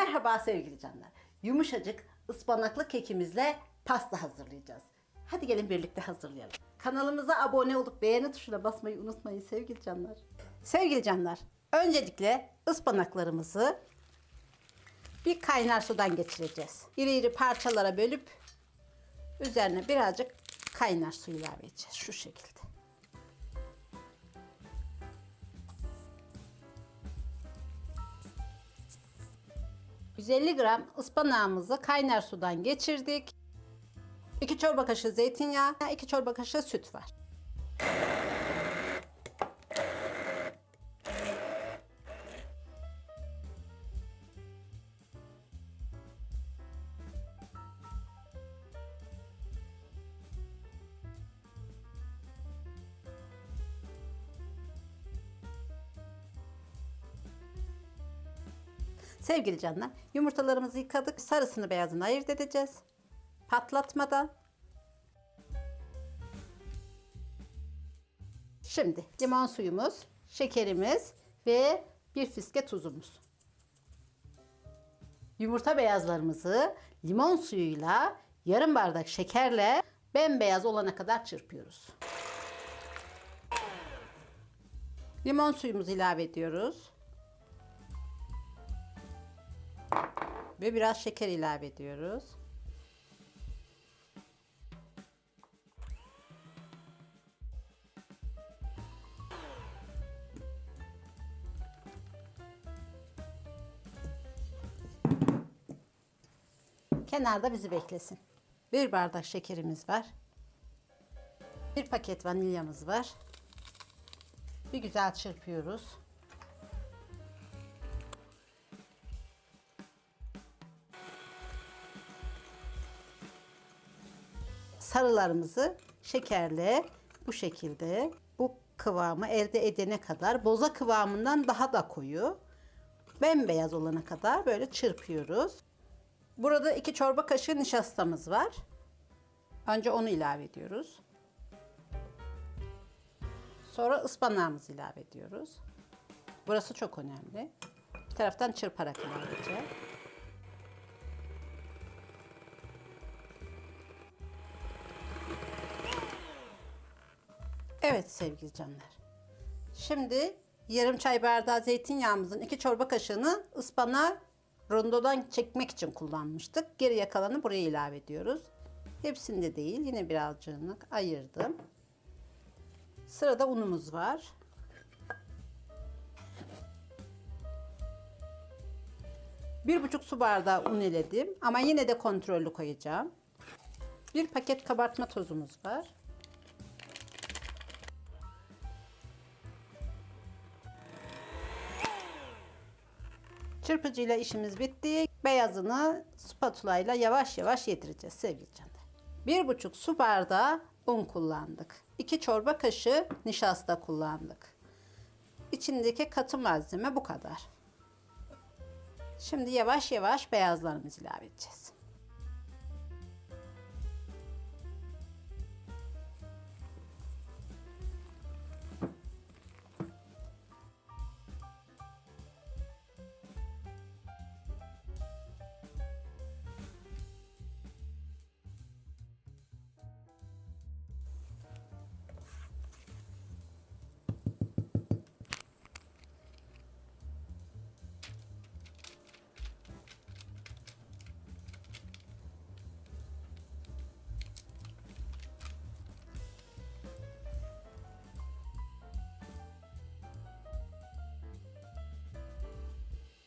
Merhaba sevgili canlar. Yumuşacık ıspanaklı kekimizle pasta hazırlayacağız. Hadi gelin birlikte hazırlayalım. Kanalımıza abone olup beğeni tuşuna basmayı unutmayın sevgili canlar. Sevgili canlar, öncelikle ıspanaklarımızı bir kaynar sudan geçireceğiz. İri iri parçalara bölüp üzerine birazcık kaynar su ilave edeceğiz şu şekilde. ...150 gram ıspanağımızı kaynar sudan geçirdik. 2 çorba kaşığı zeytinyağı, 2 çorba kaşığı süt var. Sevgili canlar, yumurtalarımızı yıkadık. Sarısını beyazını ayırt edeceğiz. Patlatmadan. Şimdi limon suyumuz, şekerimiz ve bir fiske tuzumuz. Yumurta beyazlarımızı limon suyuyla yarım bardak şekerle bembeyaz olana kadar çırpıyoruz. Limon suyumuzu ilave ediyoruz. Ve biraz şeker ilave ediyoruz. Kenarda bizi beklesin. Bir bardak şekerimiz var. Bir paket vanilyamız var. Bir güzel çırpıyoruz. Sarılarımızı şekerle bu şekilde bu kıvamı elde edene kadar boza kıvamından daha da koyu bembeyaz olana kadar böyle çırpıyoruz. Burada iki çorba kaşığı nişastamız var. Önce onu ilave ediyoruz. Sonra ıspanağımızı ilave ediyoruz. Burası çok önemli. Bir taraftan çırparak ilave edeceğim. Evet sevgili canlar. Şimdi yarım çay bardağı zeytinyağımızın iki çorba kaşığını ıspanağı rondodan çekmek için kullanmıştık. Geriye kalanı buraya ilave ediyoruz. Hepsinde değil yine birazcığını ayırdım. Sırada unumuz var. Bir buçuk su bardağı un eledim ama yine de kontrollü koyacağım. Bir paket kabartma tozumuz var. Çırpıcıyla işimiz bitti. Beyazını spatula ile yavaş yavaş yedireceğiz sevgili canlar. Bir buçuk su bardağı un kullandık. 2 çorba kaşığı nişasta kullandık. İçindeki katı malzeme bu kadar. Şimdi yavaş yavaş beyazlarımızı ilave edeceğiz.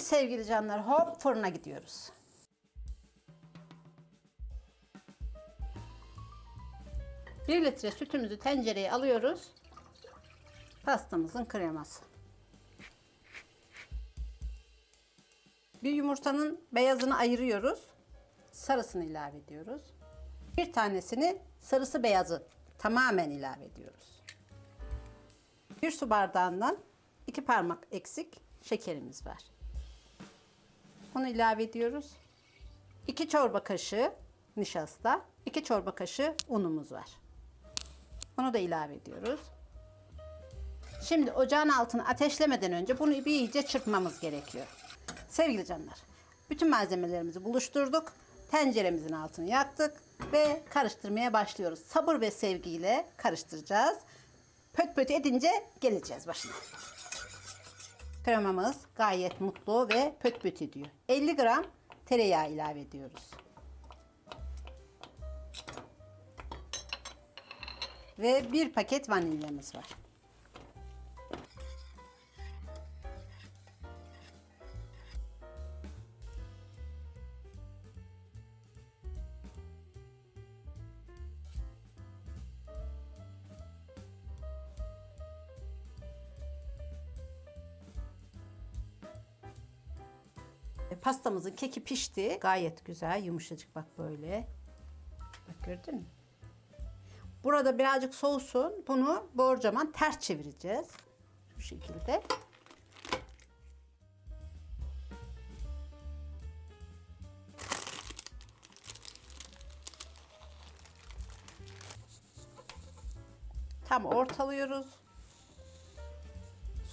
Sevgili canlar hop fırına gidiyoruz. Bir litre sütümüzü tencereye alıyoruz. Pastamızın kreması. Bir yumurtanın beyazını ayırıyoruz. Sarısını ilave ediyoruz. Bir tanesini sarısı beyazı tamamen ilave ediyoruz. Bir su bardağından iki parmak eksik şekerimiz var. Onu ilave ediyoruz. 2 çorba kaşığı nişasta, 2 çorba kaşığı unumuz var. Onu da ilave ediyoruz. Şimdi ocağın altını ateşlemeden önce bunu bir iyice çırpmamız gerekiyor. Sevgili canlar, Bütün malzemelerimizi buluşturduk. Tenceremizin altını yaktık ve karıştırmaya başlıyoruz. Sabır ve sevgiyle karıştıracağız. Pöt pöt edince geleceğiz başına. Kremamız gayet mutlu ve pöt pöt ediyor. 50 gram tereyağı ilave ediyoruz. Ve bir paket vanilyamız var. Pastamızın keki pişti. Gayet güzel, yumuşacık bak böyle. Bak gördün mü? Burada birazcık soğusun. Bunu borcaman ters çevireceğiz. Şu şekilde. Tam ortalıyoruz.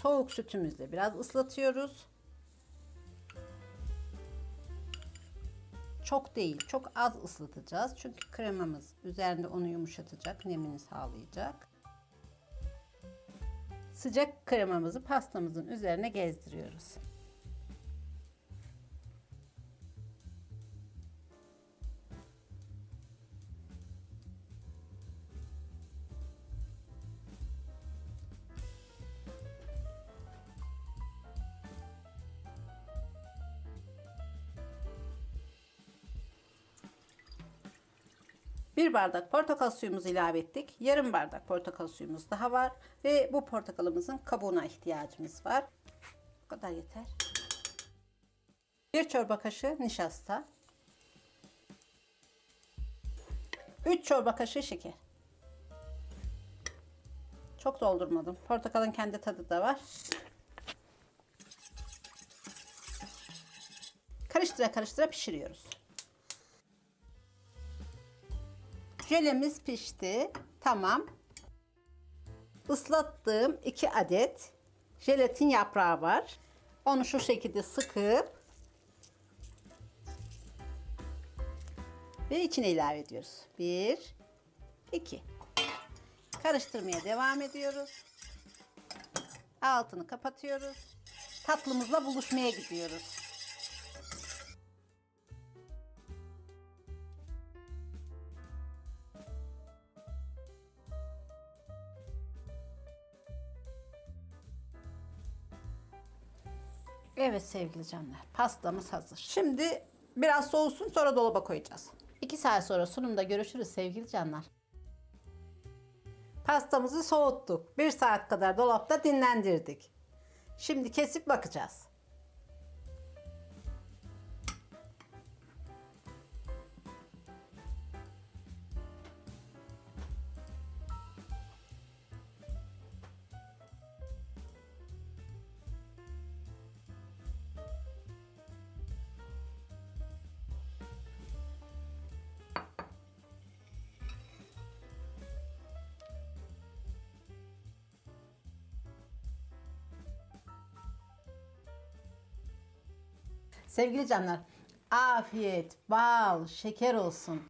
Soğuk sütümüzle biraz ıslatıyoruz. Çok değil, çok az ıslatacağız. Çünkü kremamız üzerinde onu yumuşatacak, nemini sağlayacak. Sıcak kremamızı pastamızın üzerine gezdiriyoruz. Bir bardak portakal suyumuzu ilave ettik. Yarım bardak portakal suyumuz daha var. Ve bu portakalımızın kabuğuna ihtiyacımız var. Bu kadar yeter. Bir çorba kaşığı nişasta. 3 çorba kaşığı şeker. Çok doldurmadım. Portakalın kendi tadı da var. Karıştıra karıştıra pişiriyoruz. Jölemiz pişti. Tamam. Islattığım 2 adet jelatin yaprağı var. Onu şu şekilde sıkıp ve içine ilave ediyoruz. 1 2 Karıştırmaya devam ediyoruz. Altını kapatıyoruz. Tatlımızla buluşmaya gidiyoruz. Evet sevgili canlar, pastamız hazır. Şimdi biraz soğusun sonra dolaba koyacağız. 2 saat sonra sunumda görüşürüz sevgili canlar. Pastamızı soğuttuk. 1 saat kadar dolapta dinlendirdik. Şimdi kesip bakacağız. Sevgili canlar, afiyet, bal, şeker olsun.